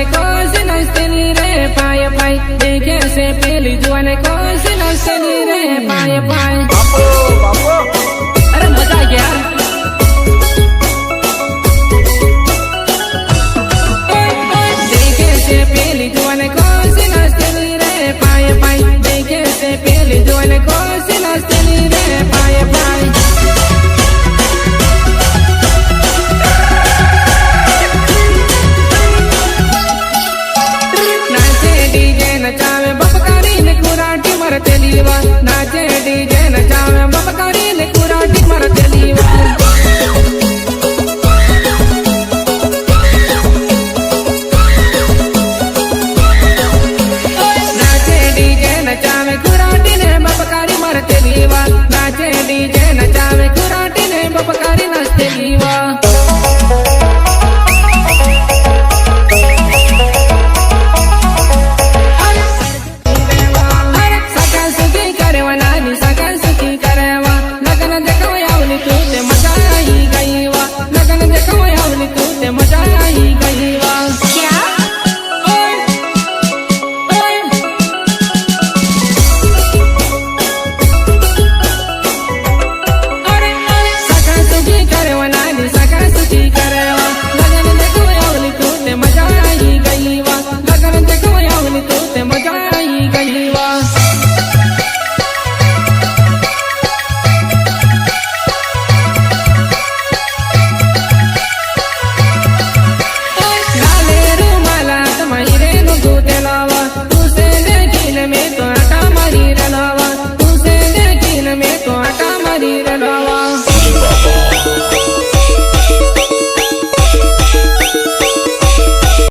જુવાને કોસી નાસ્તેની રે? પાય પાય દેખે છે પેલી જુવાને કોસી નાસ્તેની રે? પાય પાય. બાપો બાપો. અરે મજા રે? પાય પાય પેલી જુવાને કોસી